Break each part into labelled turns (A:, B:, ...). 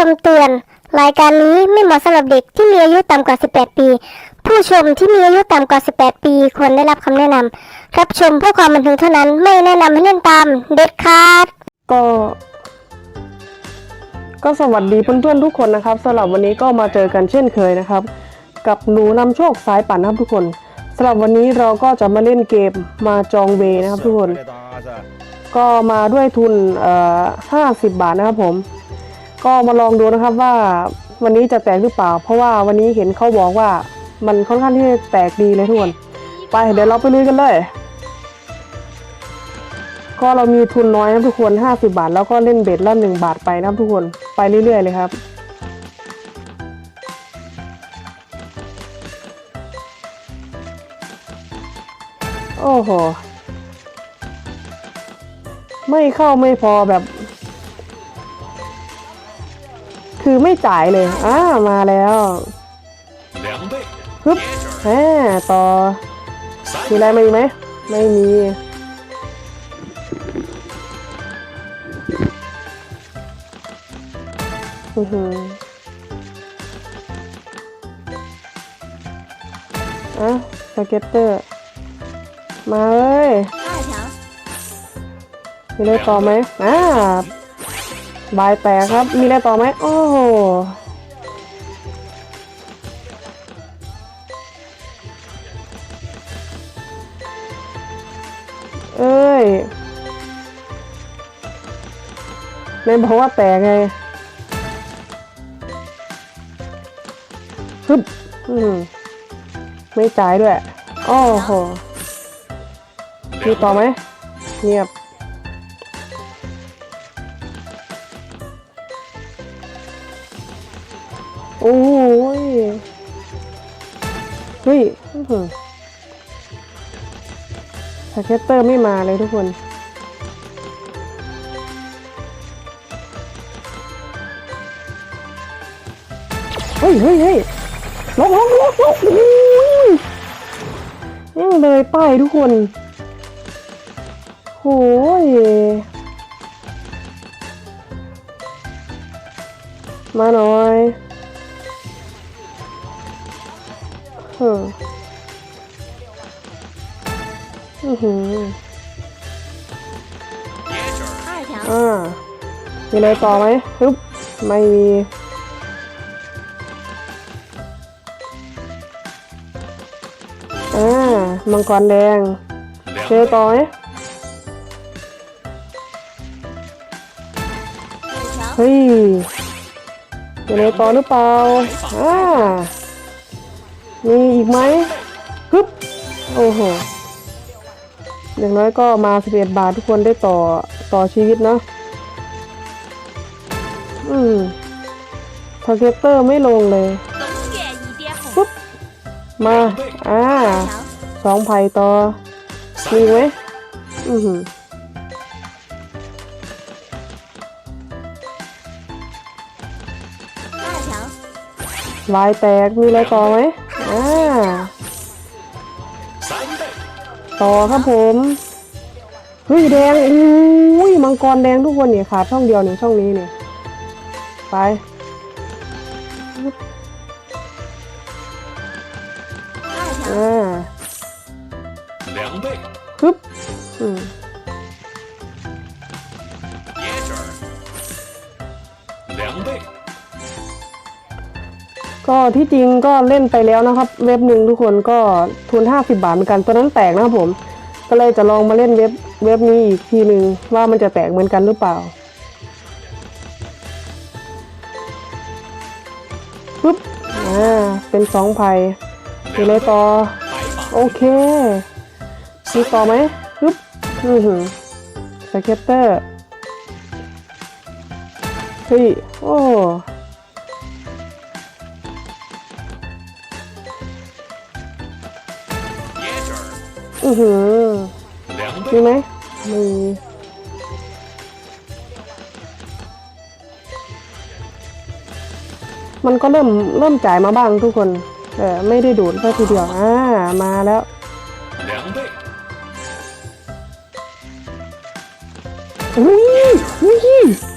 A: คำเตือน รายการนี้ไม่เหมาะสำหรับเด็กที่มีอายุต่ำกว่า 18 ปี ผู้ชมที่มีอายุต่ำกว่า 18 ปีควรได้รับคำแนะนำรับชมเพื่อความบันเทิงเท่านั้นไม่แนะนำให้เล่นตามเด็ดขาด
B: ก็ ก็สวัสดีเพื่อนๆทุกคนนะครับสำหรับวันนี้ก็มาเจอกันเช่นเคยนะครับ กับหนูนำโชคสายปั่นนะครับทุกคนสำหรับวันนี้เราก็จะมาเล่นเกมมาจองเวนะครับทุกคน ก็มาด้วยทุนเอ่อ50 บาทนะครับผม ก็มาลองดูนะครับว่าวันนี้จะแตกหรือเปล่า เพราะว่าวันนี้เห็นเขาบอกว่ามันค่อนข้างที่จะแตกดีเลยทุกคน ไปเดี๋ยวเราไปลุยกันเลย ก็เรามีทุนน้อยนะทุกคน 50 บาท แล้วก็เล่นเบ็ดละ1บาทไปนะทุกคนไปเรื่อยๆเลยครับโอ้โห ไม่เข้าไม่พอแบบ คือไม่จ่ายเลยอ่ามาแล้ว
C: 两倍，
B: ฮึบแหมต่อ มีอะไรมาอีกไหม ไม่มี อือหืออะสเก็ตเตอร์ มาเลยมีอะไรต่อไหมอ่า บายแตกครับ มีอะไรต่อไหม โอ้โหเอ้ยในบอกว่าแตกไงฮึบอืมไม่จ่ายด้วย โอ้โหมีต่อไหม เงียบ สเก็ตเตอร์ไม่มาเลยทุกคนเฮ้ยเฮ้ยเฮ้ยลงลงลงลงโอ้ยยังเลยป้ายทุกคนโอ้ยมาหน่อ อือหืออ่ามีอะไรต่อไหมฮึบไม่มีอ่ามังกรแดง เจอต่อไหมเฮ้ยมีอะไรต่อหรือเปล่าอ่ามีอีกไหมฮึบโอ้โห อย่างน้อยก็มาสิบเอ็ดบาททุกคนได้ต่อต่อชีวิตนะอืมทาเก็เตอร์ไม่ลงเลยปุ๊บมาอ่าสองไผ่ต่อมีไหมอื
D: ม
B: ลายแตกมีอะไรต่อไหมอ่า ต่อครับผมเฮ้ยแดงอุ้ยมังกรแดงทุกคนเนี่ยขาดช่องเดียวเนี่ยช่องนี้เนี่ยไปอ่า
C: ง
B: เบอืม
C: 两倍。
B: ก็ที่จริงก็เล่นไปแล้วนะครับ เว็บหนึ่งทุกคนก็ทุน 50 บาทเหมือนกันตัวนั้นแตกนะครับผม ก็เลยจะลองมาเล่นเว็บเว็บนี้อีกทีหนึ่งว่ามันจะแตกเหมือนกันหรือเปล่าปึ๊บอ่าเป็นสองไผ่มีอะไรต่อโอเคมีต่อไหมปึ๊บอือหือสเก็ตเตอร์เฮ้ยโอ้ อือหือมีไหมมีมันก็เริ่มเริ่มจ่ายมาบ้างทุกคน แต่ไม่ได้ดูดแค่ทีเดียว อ่า มาแล้วอุ้ยอุ้ย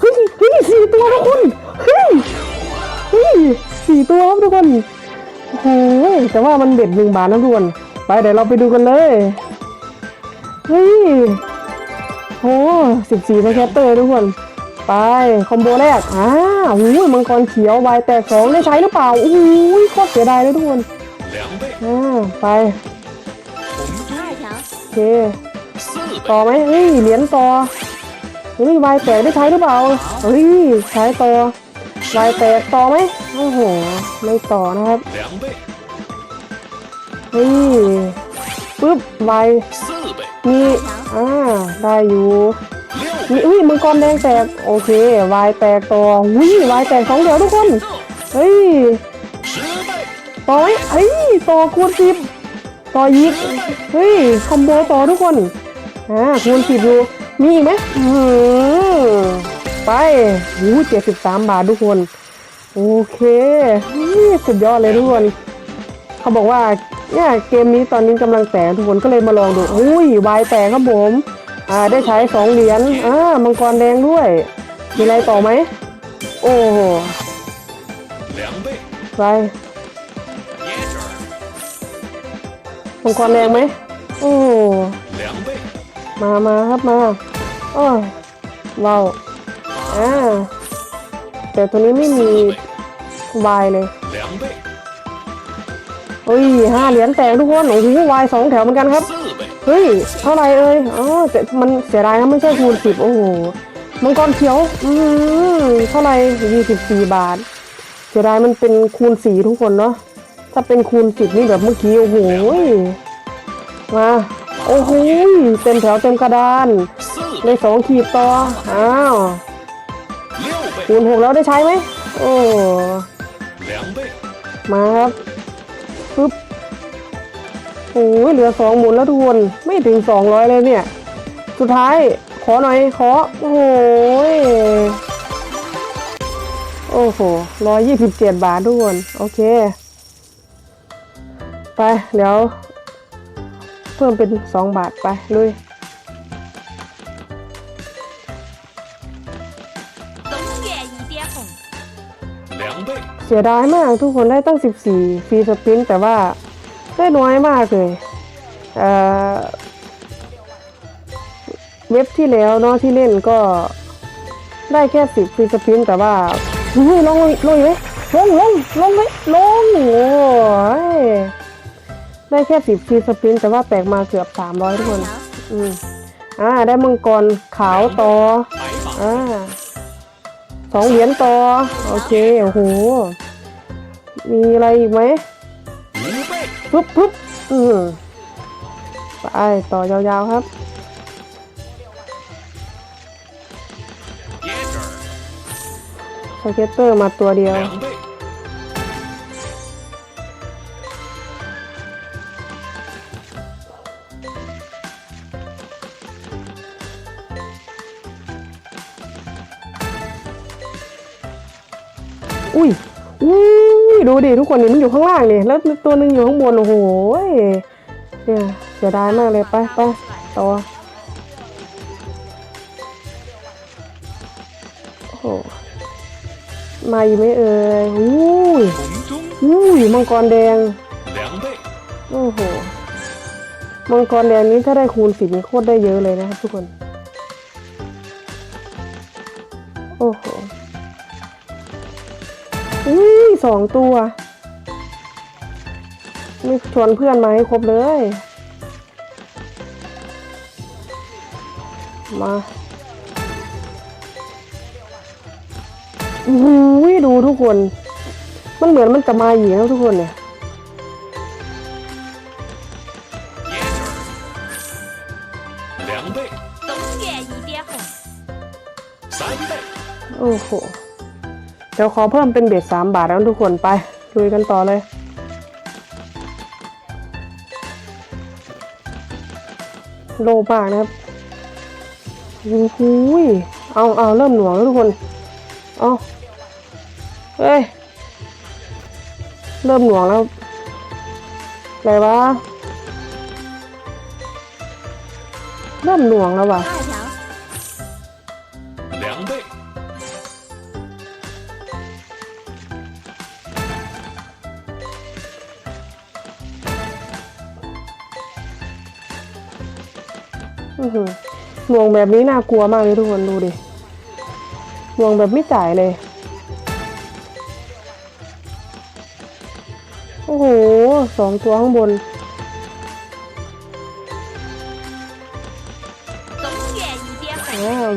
B: เฮ้ยเฮ้ยสี่ตัวทุกคนเฮ้ยเฮ้ยสี่ตัวครับทุกคนโอ้โหแต่ว่ามันเด็ดหนึ่งบาทนะทุกคน ไปเดี๋ยวเราไปดูกันเลยเฮ้ยโอ้สิบสี่สแคตเตอร์ทุกคน ไป คอมโบแรก อ้าอ้ยมังกรเขียววาแตกสองได้ใช้หรือเปล่าอุ้ยโคตรเสียดายเลยทุกคนอ่าไปโอเคต่อไหมเฮ้ยเหรียญต่อเฮ้ยวาแตกได้ใช้หรือเปล่าเฮ้ยใช้ต่อวาแตกต่อไหมโอ้โหไม่ต่อนะครับ เฮ้ยปึ๊บ
C: ไว
B: มีอ่าได้อยู่มีอุ้ยมังกรแดงแตกโอเควายแตกตัวอุ้ยวายแตกสองเดียวทุกคนเฮ้ยต่อไเฮ้ยต่อคูณสิบต่อยิกเฮ้ยคอมโบต่อทุกคนอ่าคูณสิบอยู่มีอีกไหมอือไปหูเจ็ดสิบสามบาททุกคน โอเคสุดยอดเลยทุกคน เขาบอกว่าเนี่ยเกมนี้ตอนนี้กำลังแสงทุกคนก็เลยมาลองดูอุ้ยวายแตกครับผมอ่าได้ใช้สองเหรียญอ่ามังกรแดงด้วย มีอะไรต่อไหมโอ้โหไปมังกรแดงไหมโอ้มามาครับมาโอ้ว้าวอ่าแต่ตัวนี้ไม่มีวายเลย เฮ้ยห้าเหรียญแตกทุกคนโอ้โหวายสองแถวเหมือนกันครับ เฮ้ย เท่าไรเอ้ยอ๋อแต่มันเสียดายนะไม่ใช่คูณสิบโอ้โห มังกรเขียว อืมเท่าไรยี่สิบสี่บาท เสียดายมันเป็นคูณสี่ทุกคนเนาะ ถ้าเป็นคูณสิบนี่แบบเมื่อกี้ โอ้โห มา โอ้โห เต็มแถวเต็มกระดานในสองขีดต่อ อ้าว คูณหกแล้วได้ใช้ไหม โอ้ มาครับ ปึ๊บโอ้ยเหลือสองหมุนแล้วทุกคน ไม่ถึงสองร้อยเลยเนี่ย สุดท้าย ขอหน่อย ขอ โอ้โหยโอ้โหร้อยยี่สิบเจ็ดบาททุกคน โอเค ไป เดี๋ยว เพิ่มเป็นสองบาทไปลุย
D: 龙眼一点红，
C: 两。
B: เสียดายมากทุกคนได้ตั้ง 14 ฟรีสปินแต่ว่าได้น้อยมากเลยเอ่อเว็บที่แล้วเนาะที่เล่นก็ได้แค่ 10 ฟรีสปินแต่ว่าเฮ้ยลงลงไหมลงลงลงไหมลงโอ้ยได้แค่ 10 ฟรีสปินแต่ว่าแตกมาเกือบ 300 ทุกคน อืออ่าได้มังกรขาวต่ออ่า องเหรียญต่อ โอเค โอ้โห มีอะไรอีกไหมปุ๊บปุ๊บอืมไปต่อยาวๆครับ สเก็ตเตอร์มาตัวเดียว อุ้ยอุ้ยดูดิทุกคนนี่มันอยู่ข้างล่างนี่แล้วตัวหนึ่งอยู่ข้างบนโอ้โหเนี่ยเสียดายมากเลยไปไปต่อโอ้โหมาอยู่ไม่เอ่ยอุ้ยอุ้ยมังกรแดงโอ้โหมังกรแดงนี้ถ้าได้คูณสิมีโคตรได้เยอะเลยนะครับทุกคน สองตัวนี่ชวนเพื่อนมาให้ครบเลย มาหูยดูทุกคน มันเหมือนมันจะมาอีกแล้วทุกคนเนี่ยโอ้โห เดี๋ยวขอเพิ่มเป็นเบ็ดสามบาทแล้วทุกคนไปลุยกันต่อเลย โลมากนะครับโอ้โหยเอาเอาเริ่มหน่วงแล้วทุกคน เอาเฮ้ย เริ่มหน่วงแล้วอะไรวะ เริ่มหน่วงแล้วว่ะ หน่วงแบบนี้น่ากลัวมากเลยทุกคนดูดิหน่วงแบบไม่จ่ายเลย โอ้โหสองตัวข้างบน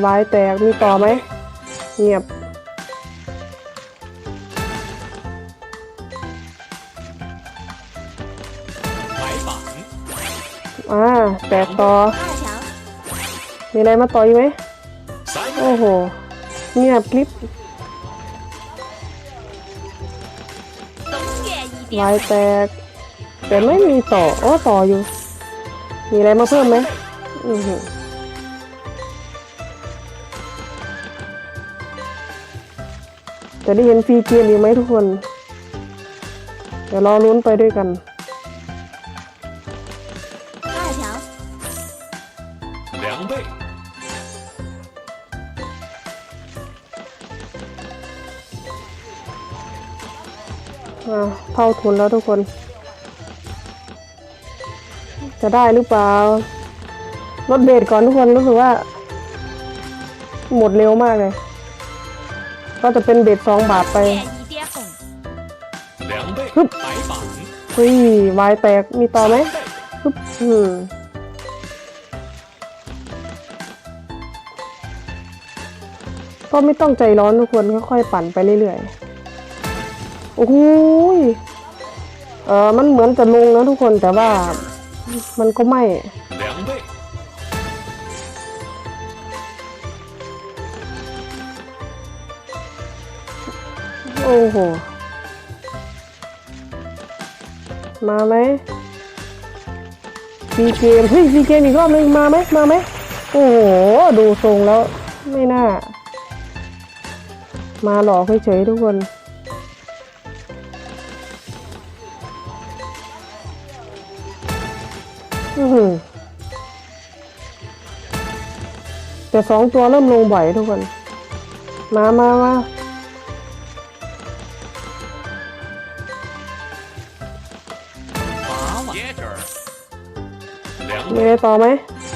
B: วายแตกมีต่อไหม เงียบอ่าแตกต่อ มีอะไรมาต่อยไหมโอ้โห เงียบกลิปลายแตก แต่ไม่มีต่อโอ้ต่ออยู่ มีอะไรมาเพิ่มไหมอือหือจะได้เห็นฟรีเกมอีกไหมทุกคน เดี๋ยวรอลุ้นไปด้วยกัน เข้าทุนแล้วทุกคน จะได้หรือเปล่าลดเบสก่อนทุกคนรู้สึกว่า หมดเร็วมากเลย ก็จะเป็นเบสสองบาทไป
C: ฮึบ
B: เฮ้ยวายแตกมีต่อไหมฮึบอืมก็ไม่ต้องใจร้อนทุกคนค่อยๆปั่นไปเรื่อยๆ โอ้ย เออมันเหมือนจะลงนะทุกคนแต่ว่ามันก็ไม่，โอ้โห มาไหมซีเกมเฮ้ยซีเกมอีกรอบนึงมาไหมมาไหมโอ้โห ดูทรงแล้วไม่น่า มาหลอกเฉยๆทุกคน แต่สองตัวเริ่มลงไหวทุกคน มามาว่ามีอะไรต่อไหม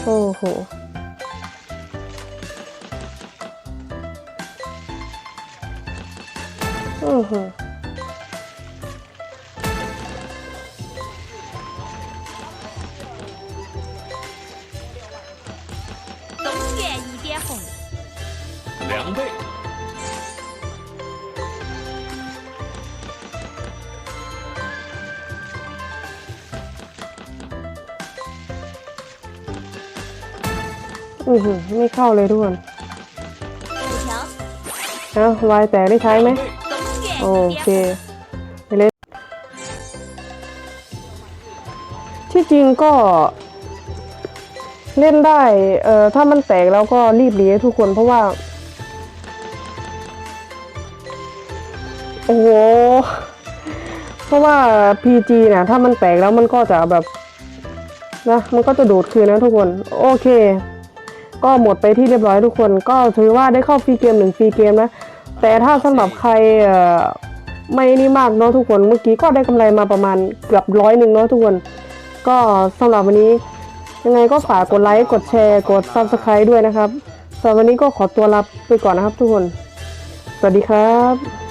B: โอ้โหโอ้โห อือหือไม่เข้าเลยทุกคนนะวายแตกได้ใช้ไหมโอเคเล่นที่จริงก็ เล่นได้เอ่อถ้ามันแตกแล้วก็รีบเลี้ยทุกคนเพราะว่า โอ้โหเพราะว่า PG นะถ้ามันแตกแล้วมันก็จะแบบนะมันก็จะโดดคืนนะทุกคน โอเค ก็หมดไปที่เรียบร้อยทุกคน ก็ถือว่าได้เข้าฟรีเกมหนึ่งฟรีเกมนะ แต่ถ้าสำหรับใครไม่นี่มากเนาะทุกคนเมื่อกี้ก็ได้กำไรมาประมาณเกือบร้อยหนึ่งเนาะทุกคน ก็สำหรับวันนี้ ยังไงก็ฝากกดไลค์กดแชร์กด Subscribe ด้วยนะครับสำหรับวันนี้ก็ขอตัวลาไปก่อนนะครับทุกคน สวัสดีครับ